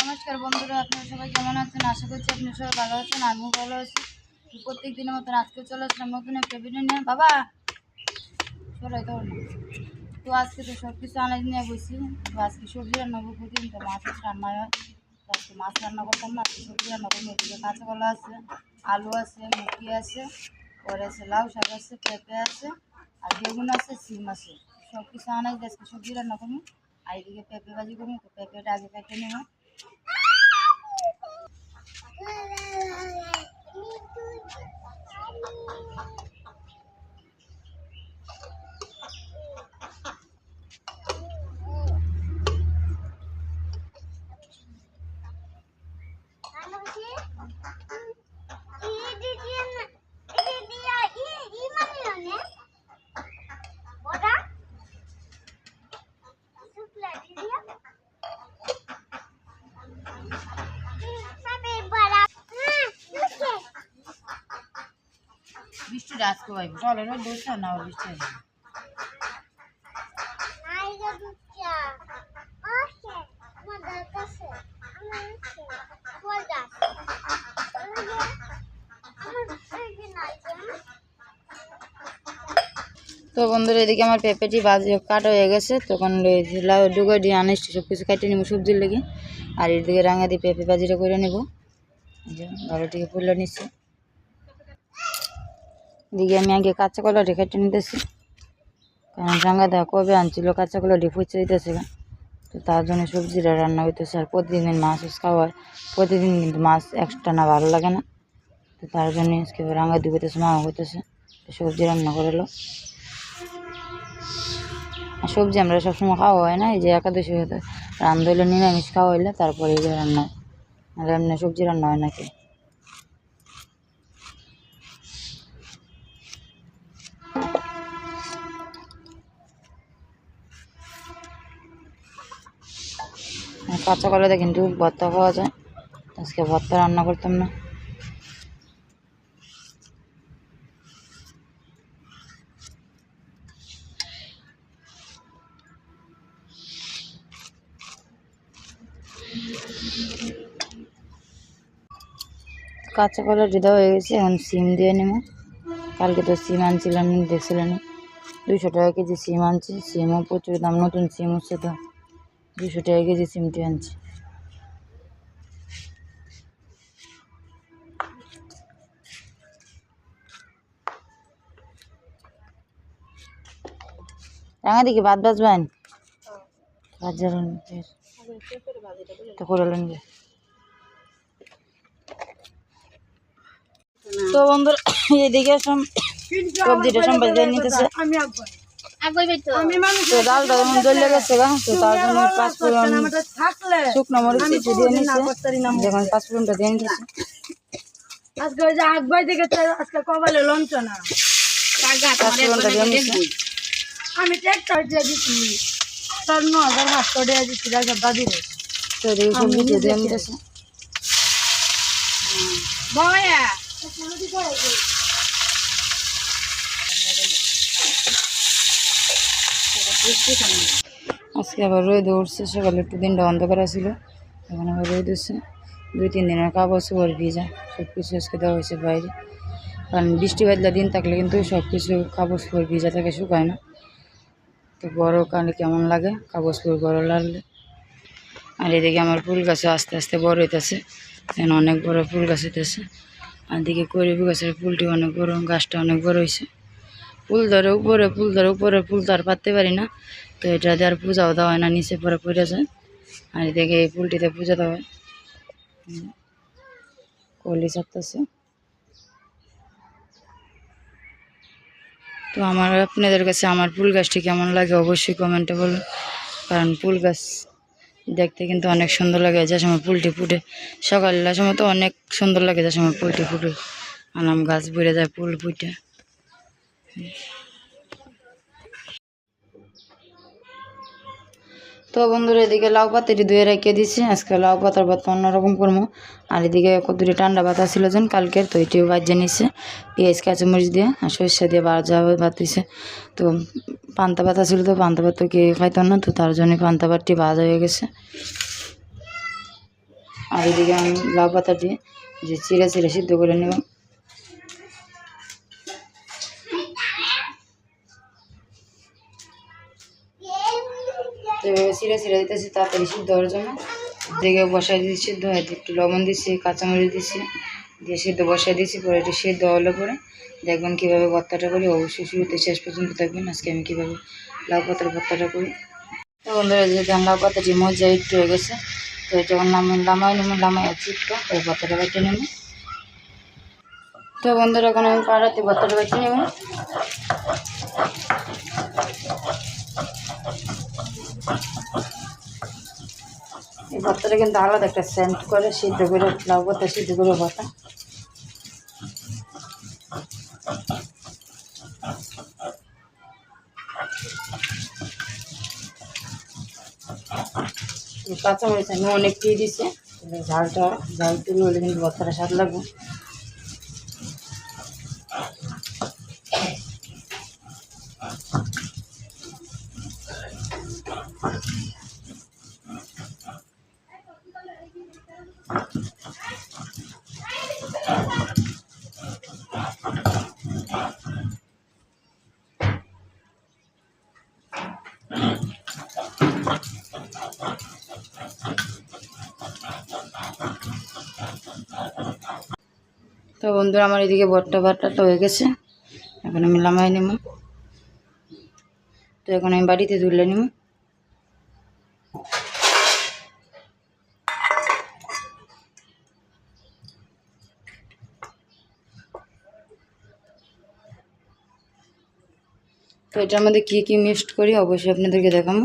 নমস্কার বন্ধুরা, আপনারা সবাই কেমন আছেন? আশা করছি আপনারা সবাই ভালো আছেন, আমিও ভালো আছি। প্রত্যেক দিনের মতন আজকে চলে আসলাম নতুন একটা ভিডিও নিয়ে। বাবা! সরাই না তো আজকে তো সব কিছু আনাজ নিয়ে বসি। তো আজকে সবজি রান্না করব প্রতিদিন। তো মাছ আছে, রান্না হয়। আজকে মাছ রান্না করতাম না সবজি রান্না করব। এদিকে কাঁচা কলা আছে, আলু আছে মুখি আছে পরে আছে লাউ শাক আছে, পেঁপে আছে, আর বেগুন আছে সিম আছে। সব কিছু আনাজ আজকে সবজি রান্না করব। আর এদিকে পেঁপে ভাজি করব। পেঁপেটা আগে কেটে নেব। Thank you. আজকে পাইব ধরছে না তো বন্ধুরা এদিকে আমার পেঁপেটি বাজি কাটা হয়ে গেছে। তখন ডুগা দিয়ে আনিস সব কিছু কাটিয়ে নেব সবজির লেগে। আর এদিকে রাঙা দিয়ে পেঁপে বাজিটা করে নেব। এই যে ভালোটিকে ফুলে নিচ্ছে এদিকে আমি আগে কাঁচা কলাটি কেটে নিতেছি কারণ রাঙা দেওয়া কবে আনছিল কাঁচা কলাটি ফুচে দিতেছে তো তার জন্য সবজিটা রান্না হইতেছে আর প্রতিদিন মাছ খাওয়া প্রতিদিন কিন্তু মাছ এক্সট্রা না, ভালো লাগে না। তো তার জন্য আজকে রাঙা দিয়ে হইতেছে মা হইতেছে। সবজি রান্না করল আর সবজি আমরা সবসময় খাওয়া হয় না, এই যে একাদশী রান্না হইলে নিরামিষ খাওয়া হইলে, তারপরে এই রান্না। আর এমনি সবজি রান্না হয় নাকি? কাঁচা কলাতে কিন্তু ভর্তা পাওয়া যায়। আজকে ভর্তা রান্না করতাম না। কাঁচা কলা দিদা হয়ে গেছে, এখন সিম দিয়ে নেব। কালকে তো সিম আনছিলাম দেখছিলেন দুশো টাকা কেজি সিম আনছি, সিমও প্রচুর দাম, নতুন সিম হচ্ছে তো। দুশো টাকা কেজি সিমটি আনছি। রাঙা দিকে ভাত বাজবেন ভাত তো করে নেন গে। তো বন্ধুরা, এদিকে সব সবজিটা সম্পাদ দিয়ে নিতেছে। তো ডালটা যেমন জ্বলে গেছে গা তো তার জন্য পাঁচফোড়ন শুকনো মরিচ একটু দিয়ে নিচ্ছে দেখুন পাঁচফোড়নটা দিয়ে নিতেছে আজকে ওই যে আগ বাই থেকে আজকে কবালে লঞ্চ না। পাঁচফোড়নটা দিয়ে নিচ্ছে আমি ট্রেক্টর দিয়ে দিচ্ছি তার ন হাজার পাঁচশো দিয়ে দিচ্ছি রাজা দাদি রে তো এদিকে সবজিটা দিয়ে নিতেছে। বয়া আজকে আবার রোদ উঠছে, সকালে একটু দিনটা অন্ধকার ছিল এখন আবার রোদ উঠছে। দুই, তিন দিনের কাপড় চোপড় ভিজা সব কিছু আজকে দেওয়া হয়েছে বাইরে। কারণ বৃষ্টি বাদলা দিন থাকলে কিন্তু সব কিছু কাপড় চোপড় ভিজা থাকে শুকায় না। তো বড় কালে কেমন লাগে? কাগজ ফুল বড় লাগলে। আর এদিকে আমার ফুল গাছে আস্তে আস্তে বড় হইতেছে, এখন অনেক বড় ফুল গাছ হইতেছে। আর দিকে করিবি গাছের ফুলটি অনেক বড়, গাছটা অনেক বড় হয়েছে ফুল ধরে উপরে, ফুল ধরে উপরে, ফুল তো আর পাততে পারি না। তো এটা দিয়ে আর পূজাও দেওয়া হয় না, নিচে পরে পড়ে যায় আর এদিকে এই ফুলটিতে পূজা দেওয়া হয়। কলি চাপতেছে তো আমার, আপনাদের কাছে আমার ফুল গাছটি কেমন লাগে অবশ্যই কমেন্টে বলুন। কারণ ফুল গাছ দেখতে কিন্তু অনেক সুন্দর লাগে, যে সময় ফুলটি ফুটে। সকালের সময় তো অনেক সুন্দর লাগে, যে সময় ফুলটি ফুটে। আনাম গাছ ভরে যায়, ফুল ফুটে। তো বন্ধুরা, এদিকে লাউ পাতাটি ধুয়ে রেখে দিছি আজকে লাউ পাতার ভাত অন্যরকম করব। আর এদিকে কতটি ঠান্ডা পাতা ছিল যেন, কালকের তো এটিও বাজিয়ে নিচ্ছে পেঁয়াজ, কাঁচামরিচ দিয়ে আর সরষে দিয়ে বাজা ভাত দিছে। তো পান্তা পাতা ছিল তো, পান্তা পাতা কে খাইতো না, তো তার জন্য পান্তা পাতটি ভাজা হয়ে গেছে। আর এদিকে আমি লাউ পাতাটি যে চিড়ে চিড়ে সিদ্ধ করে নেব। তো চিড়ে চিড়ে দিতেছি, তাড়াতাড়ি সিদ্ধ হওয়ার জন্য। দেখে বসাই দিয়েছি সিদ্ধ হয় একটু লবণ দিচ্ছি, কাঁচামরিচ দিচ্ছি, দিয়ে সিদ্ধ বসাই দিয়েছি পরে একটু সিদ্ধ হলে পরে দেখবেন কীভাবে ভর্তাটা করি। অবশ্যই শুরুতে শেষ পর্যন্ত থাকবেন আজকে আমি কীভাবে লাউ পাতার ভর্তাটা করি। তো বন্ধুরা যে লাউ পাতাটি মজা একটু হয়ে গেছে, তো যখন নামাই লামাই নেব লামাই চিপটা ওই ভর্তাটা বেটে নেব। তো বন্ধুরা, এখন আমি পাড়াতে ভর্তাটা বেটে নেব। ভর্তাটা কিন্তু আলাদা একটা সেন্ট করে সিদ্ধ করে লাউ পাতা সিদ্ধ করে ভর্তা কাঁচা মরিচ আমি অনেক দিয়ে দিছে। ঝালটা, ঝাল তুলে হলে কিন্তু ভর্তাটা স্বাদ লাগবে। তো বন্ধুরা, আমার এদিকে বট্টা বাট্টাটা হয়ে গেছে। এখন আমি লামাই নেব। তো এখন আমি বাড়িতে তুলে নেব। তো এটার মধ্যে কী কী মিক্সড করি? অবশ্যই আপনাদেরকে দেখাবো।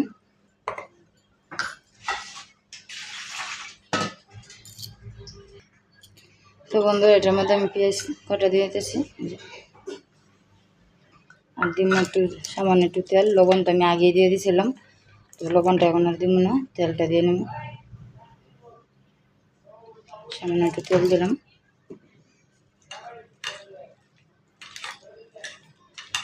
তো বন্ধুরা, এটার মধ্যে আমি পেঁয়াজ কটা দিয়ে দিতেছি। আর দিব একটু, সামান্য একটু তেল। লবণটা আমি আগে দিয়ে দিয়েছিলাম তো লবণটা এখন আর দিব না, তেলটা দিয়ে নেব। সামান্য একটু তেল দিলাম।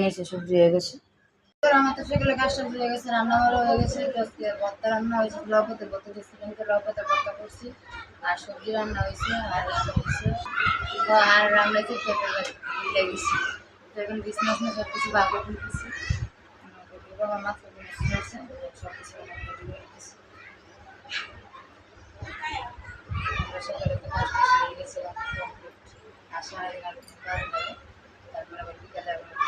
নিয়েছে সবজি হয়ে গেছে। আমার হয়ে গেছে রান্না হয়ে গেছে রান্না হয়েছে করছি, আর সবজি রান্না হয়েছে, আর রান্না আর এখন সব কিছু সব কিছু তারপরে আবার বিকালে আবার একটু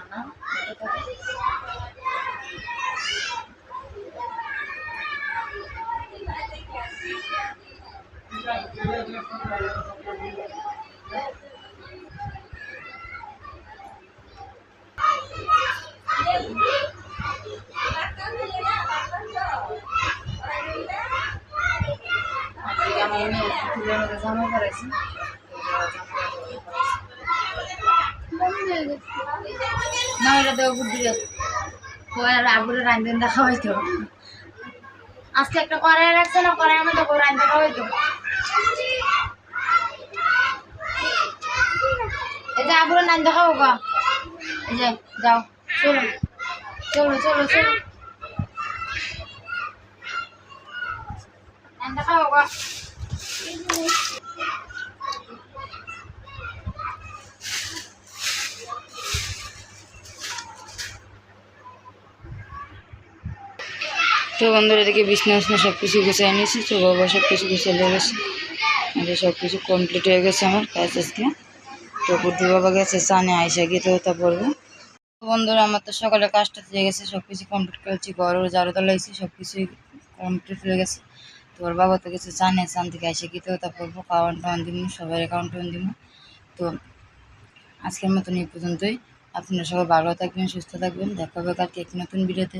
জামা পড়াইছি না এটা দেবো বুদ্ধি আগুরে রান্ধেন দেখা হইতো আজকে একটা কড়াই রাখছে না কড়াইয়ের মধ্যে করে রান্ধতে হইতো এই যে আগুরে রান্ধতে খাব গা। এই যে, যাও। তো বন্ধুরা, এদিকে বিছনা উছনা সব কিছু গুছিয়ে নিয়েছি, তো বাবা সব কিছু গুছিয়ে লেগে গেছে। আমাদের সব কিছু কমপ্লিট হয়ে গেছে আমার কাজ আজকে। তো বুদ্ধি বাবা গেছে চানে আইসা গিয়ে তো তা পড়ব। বন্ধুরা, আমার তো সকালে কাজটা হয়ে গেছে সব কিছু কমপ্লিট করেছি ঘরও ঝাড়ু তোলাইছি সব কিছুই কমপ্লিট হয়ে গেছে। তো ওর বাবা তো কিছু জানে চান থেকে এসে তো তারপর খাওয়ান টাওয়ান দিব সবাই অ্যাকাউন্ট টাউন দিব তো আজকের মতন এই পর্যন্তই। আপনারা সবাই ভালো থাকবেন, সুস্থ থাকবেন, দেখা হবে কালকে এক নতুন ভিডিওতে।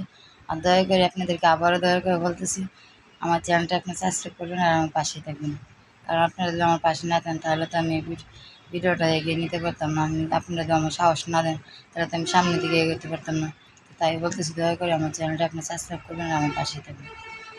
আর দয়া করে আপনাদেরকে আবারও দয়া করে বলতেছি, আমার চ্যানেলটা আপনার সাবস্ক্রাইব করবেন আর আমার পাশে থাকবেন। কারণ আপনারা যদি আমার পাশে না থাকেন, তাহলে তো আমি এই ভিডিওটা এগিয়ে নিতে পারতাম না। আপনারা যদি আমার সাহস না দেন, তাহলে তো আমি সামনের দিকে এগোতে পারতাম না। তাই বলতেছি, দয়া করে আমার চ্যানেলটা আপনি সাবস্ক্রাইব করবেন আর আমার পাশে থাকবেন।